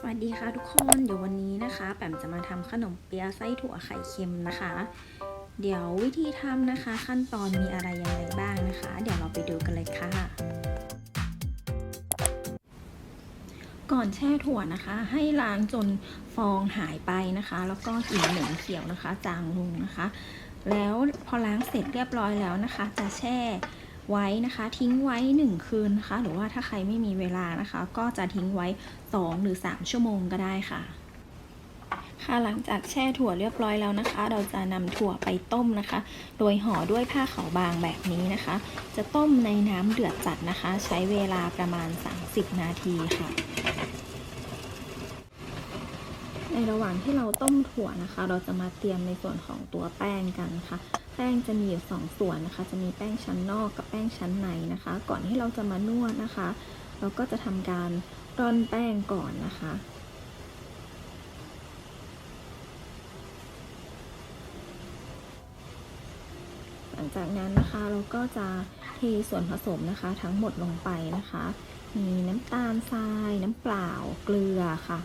สวัสดีค่ะทุกคนเดี๋ยววันนี้นะคะ แปมจะมาทำขนมเปี๊ยะไส้ถั่วไข่เค็มนะคะ เดี๋ยววิธีทำนะคะ ขั้นตอนมีอะไรยังไงบ้างนะคะ เดี๋ยวเราไปดูกันเลยค่ะ ก่อนแช่ถั่วนะคะ ให้ล้างจนฟองหายไปนะคะ แล้วก็กลิ่นเหม็นเขียวนะคะ จางลงนะคะ แล้วพอล้างเสร็จเรียบร้อยแล้วนะคะ จะแช่ ไว้นะคะ ทิ้งไว้ 1 คืนนะคะ หรือว่าถ้าใครไม่มีเวลานะคะ ก็จะทิ้งไว้ 2 หรือ 3 ชั่วโมงก็ได้ค่ะ ค่ะหลังจากแช่ถั่วเรียบร้อยแล้วนะคะ เราจะนำถั่วไปต้มนะคะ โดยห่อด้วยผ้าขาวบางแบบนี้นะคะ จะต้มในน้ำเดือดจัดนะคะ ใช้เวลาประมาณ 30 นาทีค่ะในระหว่างที่เราต้มถั่วนะคะ เราจะมาเตรียมในส่วนของตัวแป้งกันค่ะ แป้งจะมีอยู่สองส่วนนะคะ จะมีแป้งชั้นนอกกับแป้งชั้นในนะคะ ก่อนที่เราจะมานวดนะคะ เราก็จะทำการร่อนแป้งก่อนนะคะหลังจากนั้นนะคะเราก็จะเทส่วนผสมนะคะ ทั้งหมดลงไปนะคะ มีน้ำตาลทราย น้ำเปล่า เกลือค่ะ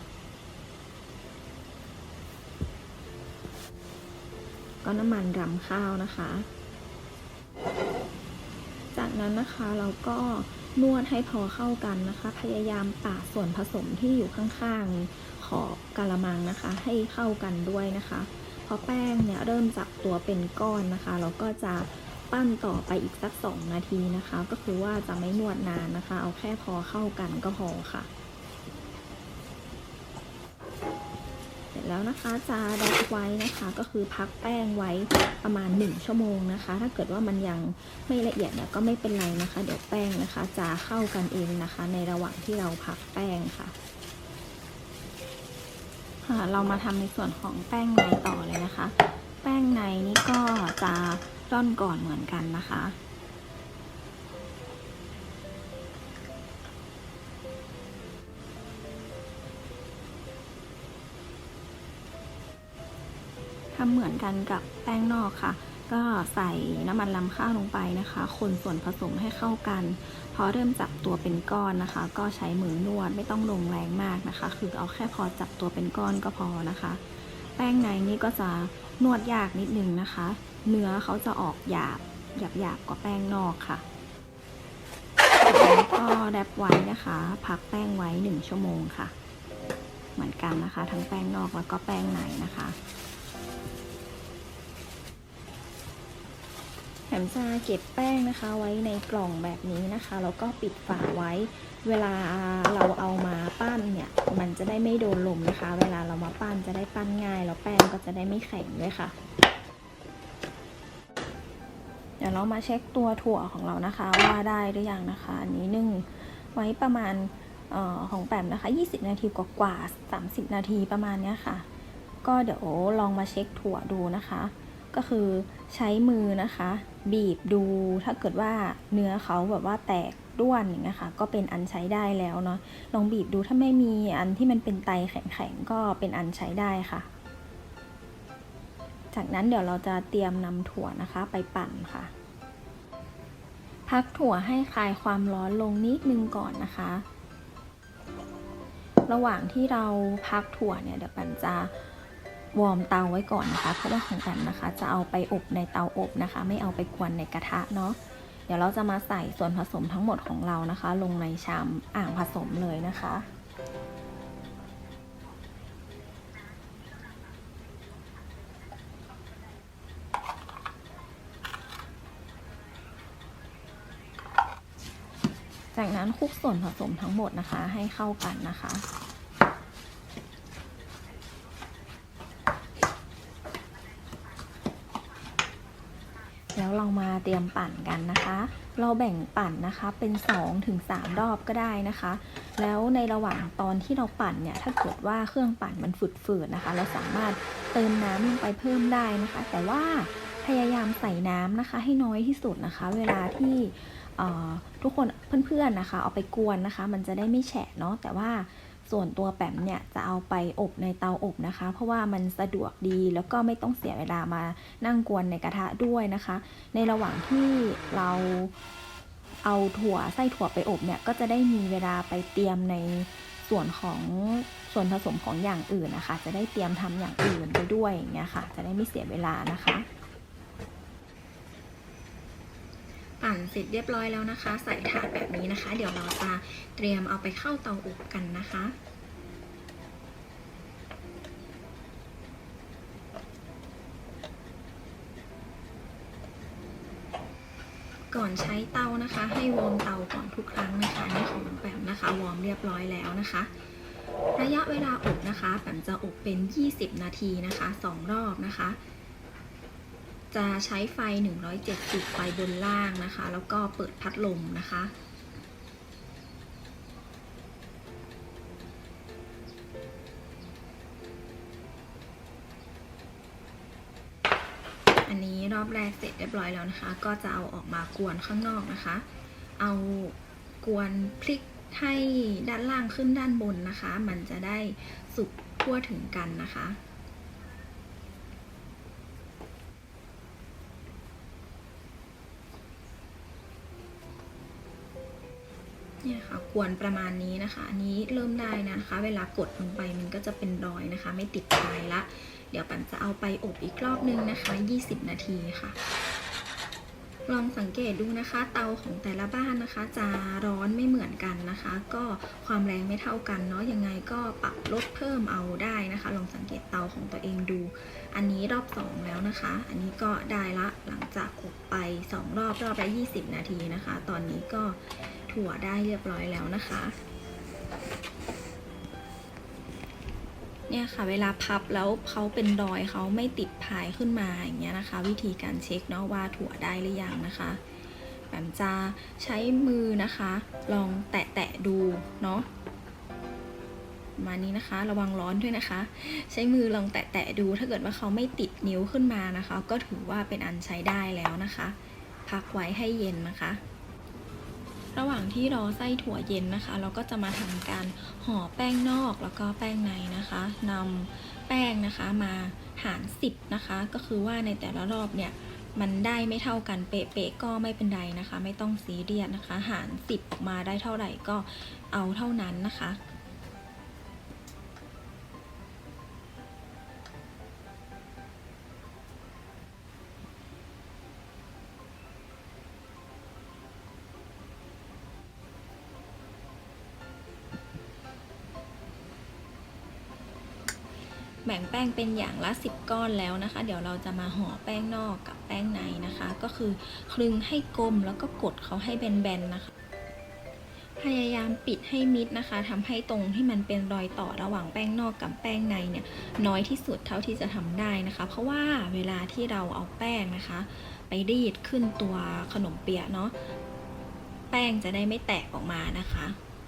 ก็น้ำมันรำข้าวนะคะ จากนั้นนะคะเราก็นวดให้พอเข้ากันนะคะ พยายามปาส่วนผสมที่อยู่ข้างๆขอบกะละมังนะคะ ให้เข้ากันด้วยนะคะ พอแป้งเนี่ยเริ่มจับตัวเป็นก้อนนะคะ เราก็จะปั้นต่อไปอีกสักสองนาทีนะคะ ก็คือว่าจะไม่นวดนานนะคะ เอาแค่พอเข้ากันก็พอค่ะ เส ร็จแล้วนะคะจะดับไว้นะคะ ก็คือพักแป้งไว้ประมาณ 1 ชั่วโมงนะคะ ถ้าเกิดว่ามันยังไม่ละเอียดเนี่ยก็ไม่เป็นไรนะคะ เดี๋ยวแป้งนะคะจะเข้ากันเองนะคะ ในระหว่างที่เราพักแป้งค่ะค่ะเรามาทำในส่วนของแป้งในต่อเลยนะคะ แป้งในนี่ก็จะร่อนก่อนเหมือนกันนะคะ ทำเหมือนกันกับแป้งนอกค่ะ ก็ใส่น้ำมันลำข้าวลงไปนะคะ คนส่วนผสมให้เข้ากัน พอเริ่มจับตัวเป็นก้อนนะคะ ก็ใช้มือนวดไม่ต้องลงแรงมากนะคะ คือเอาแค่พอจับตัวเป็นก้อนก็พอนะคะ แป้งในนี่ก็จะนวดยากนิดนึงนะคะ เนื้อเขาจะออกหยาบหยาบหยาบกว่าแป้งนอกค่ะแล้วก็แรปไว้นะคะ พักแป้งไว้ 1 ชั่วโมงค่ะ เหมือนกันนะคะ ทั้งแป้งนอกแล้วก็แป้งในนะคะ แถมจะเก็บแป้งนะคะไว้ในกล่องแบบนี้นะคะแล้วก็ปิดฝาไว้ เวลาเราเอามาปั้นเนี่ย มันจะได้ไม่โดนลมนะคะ เวลาเรามาปั้นจะได้ปั้นง่าย แล้วแป้งก็จะได้ไม่แข็งด้วยค่ะ เดี๋ยวเรามาเช็คตัวถั่วของเรานะคะ ว่าได้หรือยังนะคะ อันนี้นึ่งไว้ประมาณออของแปมนะคะ 20 นาทีกว่าๆ30 นาทีประมาณนี้ค่ะ ก็เดี๋ยวลองมาเช็คถั่วดูนะคะ ก็คือใช้มือนะคะ บีบดูถ้าเกิดว่าเนื้อเขาแบบว่าแตกด้วนอย่างเงี้ยค่ะ ก็เป็นอันใช้ได้แล้วเนาะลองบีบดูถ้าไม่มีอันที่มันเป็นไตแข็งๆก็เป็นอันใช้ได้ค่ะ จากนั้นเดี๋ยวเราจะเตรียมนำถั่วนะคะไปปั่นค่ะ พักถั่วให้คลายความร้อนลงนิดนึงก่อนนะคะ ระหว่างที่เราพักถั่วเนี่ยเดี๋ยวปั่นจะ วอร์มเตาไว้ก่อนนะคะเพราะว่าของกันนะคะ จะเอาไปอบในเตาอบนะคะ ไม่เอาไปกวนในกระทะเนาะเดี๋ยวเราจะมาใส่ส่วนผสมทั้งหมดของเรานะคะ ลงในชามอ่างผสมเลยนะคะ จากนั้นคลุกส่วนผสมทั้งหมดนะคะให้เข้ากันนะคะ แล้ว เตรียมปั่นกันนะคะ เราแบ่งปั่นนะคะเป็น2ถึง3รอบก็ได้นะคะ แล้วในระหว่างตอนที่เราปั่นเนี่ยถ้าเกิดว่าเครื่องปั่นมันฝืดๆนะคะ เราสามารถเติมน้ำลงไปเพิ่มได้นะคะ แต่ว่าพยายามใส่น้ำนะคะ ให้น้อยที่สุดนะคะ เวลาที่ทุกคนเพื่อนๆนะคะ เอาไปกวนนะคะ มันจะได้ไม่แฉะเนาะแต่ว่า ส่วนตัวแปมเนี่ยจะเอาไปอบในเตาอบนะคะ เพราะว่ามันสะดวกดีแล้วก็ไม่ต้องเสียเวลามานั่งกวนในกระทะด้วยนะคะ ในระหว่างที่เราเอาถั่วไส้ถั่วไปอบเนี่ยก็จะได้มีเวลาไปเตรียมในส่วนของส่วนผสมของอย่างอื่นนะคะ จะได้เตรียมทำอย่างอื่นไปด้วยอย่างเงี้ยค่ะ จะได้ไม่เสียเวลานะคะ ปั่นเสร็จเรียบร้อยแล้วนะคะ ใส่ถาดแบบนี้นะคะ เดี๋ยวเราจะเตรียมเอาไปเข้าเตาอบกันนะคะก่อนใช้เตานะคะ ให้วอร์มเตาก่อนทุกครั้งนะคะนี่ของแปมนะคะวอร์มเรียบร้อยแล้วนะคะ ระยะเวลาอบนะคะแปมจะอบเป็น 20 นาทีนะคะสองรอบนะคะ จะใช้ไฟ 170 ไฟบนล่างนะคะ แล้วก็เปิดพัดลมนะคะ อันนี้รอบแรกเสร็จเรียบร้อยแล้วนะคะ ก็จะเอาออกมากวนข้างนอกนะคะ เอากวนพลิกให้ด้านล่างขึ้นด้านบนนะคะ มันจะได้สุกทั่วถึงกันนะคะ เนี่ยค่ะกวนประมาณนี้นะคะ อันนี้เริ่มได้นะคะ เวลากดลงไปมันก็จะเป็นรอยนะคะ ไม่ติดปลายละ เดี๋ยวปันจะเอาไปอบอีกรอบนึงนะคะ 20 นาทีค่ะ ลองสังเกตดูนะคะ เตาของแต่ละบ้านนะคะ จะร้อนไม่เหมือนกันนะคะ ก็ความแรงไม่เท่ากันเนาะยังไงก็ปรับลดเพิ่มเอาได้นะคะ ลองสังเกตเตาของตัวเองดู อันนี้รอบ 2 แล้วนะคะ อันนี้ก็ได้ละหลังจากอบไป 2 รอบรอบละ20 นาทีนะคะ ตอนนี้ก็ ถั่วได้เรียบร้อยแล้วนะคะ เนี่ยค่ะเวลาพับแล้วเขาเป็นรอยเขาไม่ติดพายขึ้นมาอย่างเงี้ยนะคะ วิธีการเช็คเนาะว่าถั่วได้หรือยังนะคะแบมจะใช้มือนะคะ ลองแตะๆดูเนาะมานี้นะคะ ระวังร้อนด้วยนะคะ ใช้มือลองแตะๆดู ถ้าเกิดว่าเขาไม่ติดนิ้วขึ้นมานะคะ ก็ถือว่าเป็นอันใช้ได้แล้วนะคะ พักไว้ให้เย็นนะคะ ระหว่างที่รอไส้ถั่วเย็นนะคะ เราก็จะมาทำการห่อแป้งนอกแล้วก็แป้งในนะคะนำแป้งนะคะมาหาร 10 นะคะ ก็คือว่าในแต่ละรอบเนี่ยมันได้ไม่เท่ากันเป๊ะๆก็ไม่เป็นไรนะคะ ไม่ต้องซีเรียสนะคะ หาร 10 ออกมาได้เท่าไหร่ก็เอาเท่านั้นนะคะ แบ่งแป้งเป็นอย่างละ 10 ก้อนแล้วนะคะ เดี๋ยวเราจะมาห่อแป้งนอกกับแป้งในนะคะ ก็คือคลึงให้กลมแล้วก็กดเขาให้แบนๆนะคะ พยายามปิดให้มิดนะคะทำให้ตรงที่มันเป็นรอยต่อระหว่างแป้งนอกกับแป้งในเนี่ยน้อยที่สุดเท่าที่จะทำได้นะคะ เพราะว่าเวลาที่เราเอาแป้งนะคะ ไปรีดขึ้นตัวขนมเปียะเนาะแป้งจะได้ไม่แตกออกมานะคะ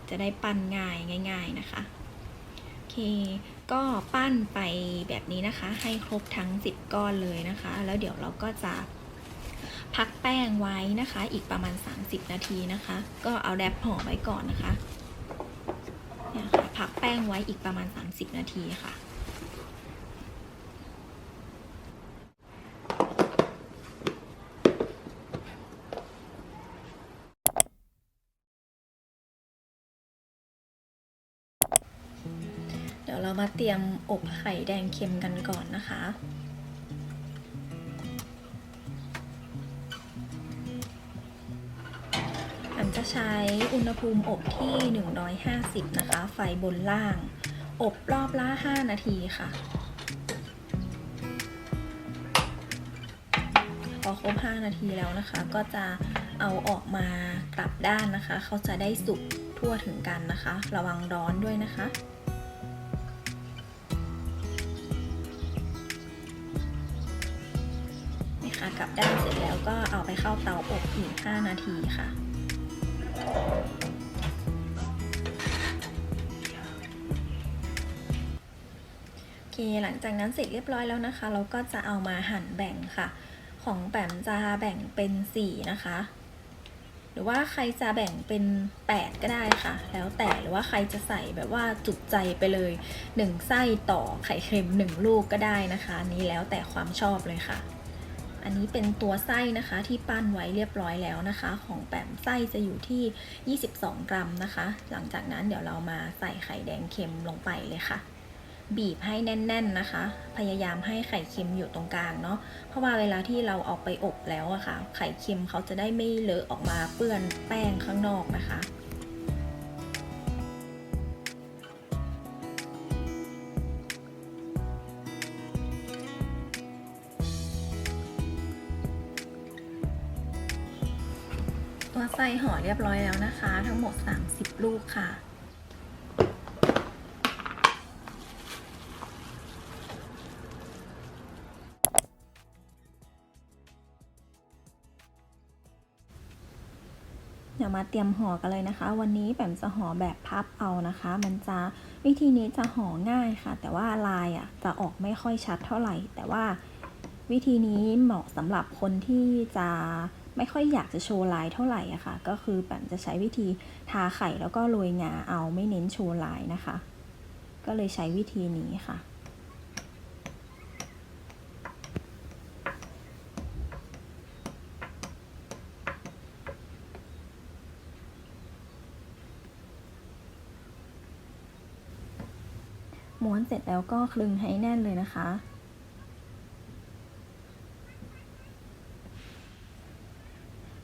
จะได้ปั้นง่ายง่าย ๆนะคะ เค ก็ปั้นไปแบบนี้นะคะ ให้ครบทั้ง 10 ก้อนเลยนะคะ แล้วเดี๋ยวเราก็จะพักแป้งไว้นะคะ อีกประมาณ 30 นาทีนะคะ ก็เอาแรปห่อไว้ก่อนนะคะเนี่ยค่ะพักแป้งไว้อีกประมาณ 30 นาทีค่ะ มาเตรียมอบไข่แดงเค็มกันก่อนนะคะ อันจะใช้อุณหภูมิอบที่ 150 นะคะ ไฟบนล่าง อบรอบละ 5 นาทีค่ะ พอครบ 5 นาทีแล้วนะคะ ก็จะเอาออกมากลับด้านนะคะ เขาจะได้สุกทั่วถึงกันนะคะ ระวังร้อนด้วยนะคะ กลับด้านเสร็จแล้วก็เอาไปเข้าเตาอบอีก 5 นาทีค่ะ โอเค หลังจากนั้นเสร็จเรียบร้อยแล้วนะคะ เราก็จะเอามาหั่นแบ่งค่ะ ของแปมจะแบ่งเป็น 4 นะคะ หรือว่าใครจะแบ่งเป็น 8 ก็ได้ค่ะ แล้วแต่หรือว่าใครจะใส่แบบว่าจุกใจไปเลย 1 ไส้ต่อไข่เค็ม 1 ลูกก็ได้นะคะนนี้แล้วแต่ความชอบเลยค่ะ อันนี้เป็นตัวไส้นะคะที่ปั้นไว้เรียบร้อยแล้วนะคะ ของแปมไส้จะอยู่ที่ 22 กรัมนะคะ หลังจากนั้นเดี๋ยวเรามาใส่ไข่แดงเค็มลงไปเลยค่ะ บีบให้แน่น ๆนะคะ พยายามให้ไข่เค็มอยู่ตรงกลางเนาะเพราะว่าเวลาที่เราเอาไปอบแล้วอะค่ะ ไข่เค็มเขาจะได้ไม่เลอะออกมาเปื้อนแป้งข้างนอกนะคะ ตัวไส้ห่อเรียบร้อยแล้วนะคะ ทั้งหมด 30 ลูกค่ะ เดี๋ยวมาเตรียมห่อกันเลยนะคะ วันนี้แปมจะห่อแบบพับเอานะคะ มันจะวิธีนี้จะห่อง่ายค่ะ แต่ว่าลายอะจะออกไม่ค่อยชัดเท่าไหร่ แต่ว่าวิธีนี้เหมาะสำหรับคนที่จะ ไม่ค่อยอยากจะโชว์ลายเท่าไหร่อะค่ะ ก็คือแปมจะใช้วิธีทาไข่แล้วก็โรยงาเอาไม่เน้นโชว์ลายนะคะ ก็เลยใช้วิธีนี้ค่ะม้วนเสร็จแล้วก็คลึงให้แน่นเลยนะคะ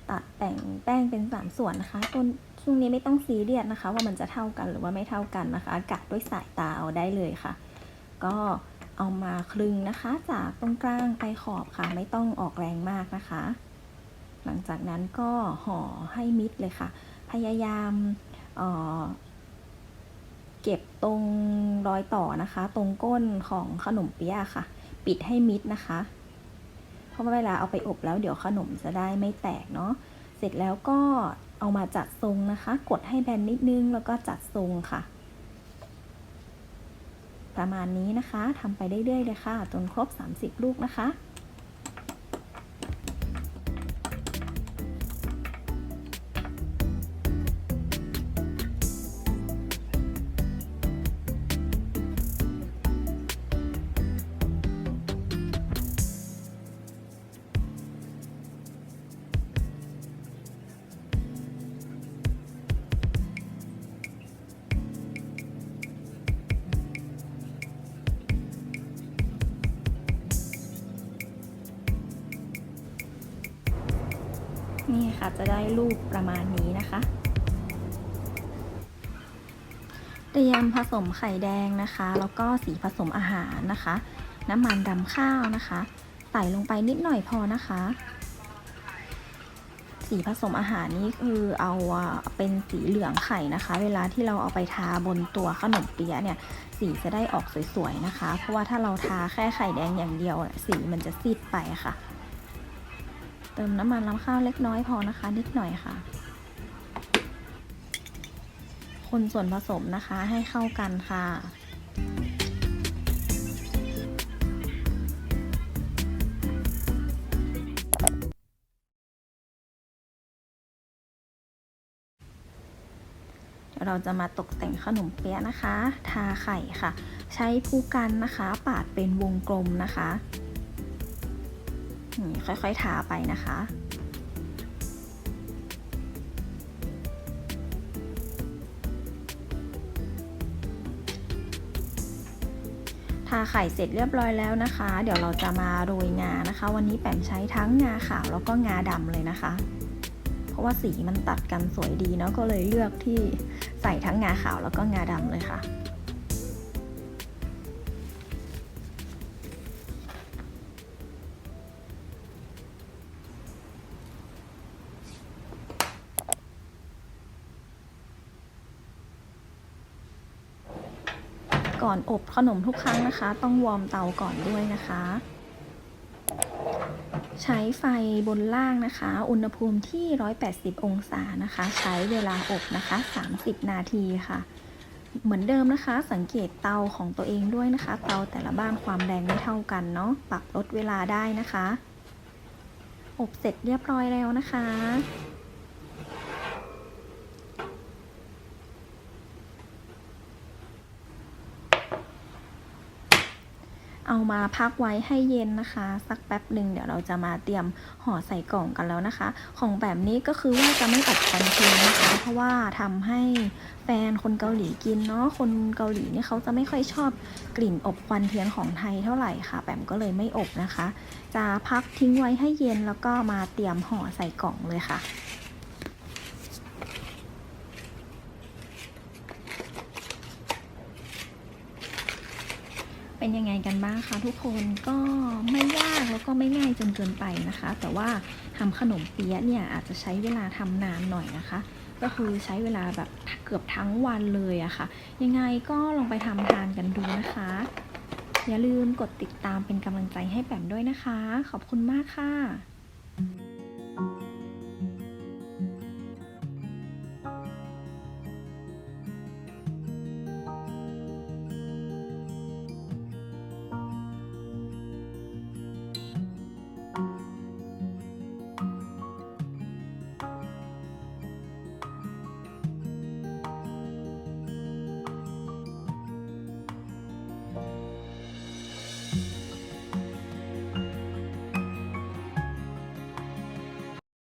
ตัดแต่งแป้งเป็นสามส่วนนะคะต้นช่วงนี้ไม่ต้องซีเรียสนะคะ ว่ามันจะเท่ากันหรือว่าไม่เท่ากันนะคะกะด้วยสายตาเอาได้เลยค่ะ ก็เอามาคลึงนะคะ จากตรงกลางไปขอบค่ะ ไม่ต้องออกแรงมากนะคะ หลังจากนั้นก็ห่อให้มิดเลยค่ะ พยายามเเก็บตรงรอยต่อนะคะ ตรงก้นของขนมเปี๊ยะค่ะ ปิดให้มิดนะคะ เพราะว่าเวลาเอาไปอบแล้วเดี๋ยวขนมจะได้ไม่แตกเนาะ เสร็จแล้วก็เอามาจัดทรงนะคะ กดให้แบนนิดนึงแล้วก็จัดทรงค่ะ ประมาณนี้นะคะทำไปเรื่อยๆเลยค่ะ จนครบ 30 ลูกนะคะ นี่ค่ะจะได้รูปประมาณนี้นะคะเตรียมผสมไข่แดงนะคะ แล้วก็สีผสมอาหารนะคะ น้ำมันดำข้าวนะคะ ใส่ลงไปนิดหน่อยพอนะคะ สีผสมอาหารนี้คือเอาเป็นสีเหลืองไข่นะคะ เวลาที่เราเอาไปทาบนตัวขนมเปี๊ยะเนี่ย สีจะได้ออกสวยๆนะคะ เพราะว่าถ้าเราทาแค่ไข่แดงอย่างเดียว สีมันจะซีดไปค่ะ เติมน้ำมันลำข้าวเล็กน้อยพอนะคะ นิดหน่อยค่ะ คนส่วนผสมนะคะให้เข้ากันค่ะเดี๋ยวเราจะมาตกแต่งขนมเปี๊ยะนะคะ ทาไข่ค่ะ ใช้ผู้กันนะคะ ปาดเป็นวงกลมนะคะ นี่ค่อยๆทาไปนะคะทาไข่เสร็จเรียบร้อยแล้วนะคะ เดี๋ยวเราจะมาโรยงานะคะ วันนี้แปมใช้ทั้งงาขาวแล้วก็งาดำเลยนะคะ เพราะว่าสีมันตัดกันสวยดีเนาะก็เลยเลือกที่ใส่ทั้งงาขาวแล้วก็งาดำเลยค่ะ ก่อนอบขนมทุกครั้งนะคะ ต้องวอร์มเตาก่อนด้วยนะคะ ใช้ไฟบนล่างนะคะ อุณหภูมิที่ 180 องศานะคะ ใช้เวลาอบนะคะ 30 นาทีค่ะ เหมือนเดิมนะคะ สังเกตเตาของตัวเองด้วยนะคะ เตาแต่ละบ้านความแรงไม่เท่ากันเนาะปรับลดเวลาได้นะคะ อบเสร็จเรียบร้อยแล้วนะคะ เเอา มาพักไว้ให้เย็นนะคะ สักแป๊บหนึ่งเดี๋ยวเราจะมาเตรียมห่อใส่กล่องกันแล้วนะคะ ของแบบนี้ก็คือว่าจะไม่อบควันเทียนนะคะ เพราะว่าทำให้แฟนคนเกาหลีกินเนาะคนเกาหลีเนี่เขาจะไม่ค่อยชอบกลิ่นอบควันเทียนของไทยเท่าไหร่ค่ะแปมก็เลยไม่อบนะคะ จะพักทิ้งไว้ให้เย็นแล้วก็มาเตรียมห่อใส่กล่องเลยค่ะ เป็นยังไงกันบ้างคะทุกคนก็ไม่ยากแล้วก็ไม่ง่ายจนเกินไปนะคะ แต่ว่าทำขนมเปี๊ยะเนี่ยอาจจะใช้เวลาทำนานหน่อยนะคะ ก็คือใช้เวลาแบบเกือบทั้งวันเลยอะค่ะ ยังไงก็ลองไปทำทานกันดูนะคะ อย่าลืมกดติดตามเป็นกำลังใจให้แปมด้วยนะคะ ขอบคุณมากค่ะ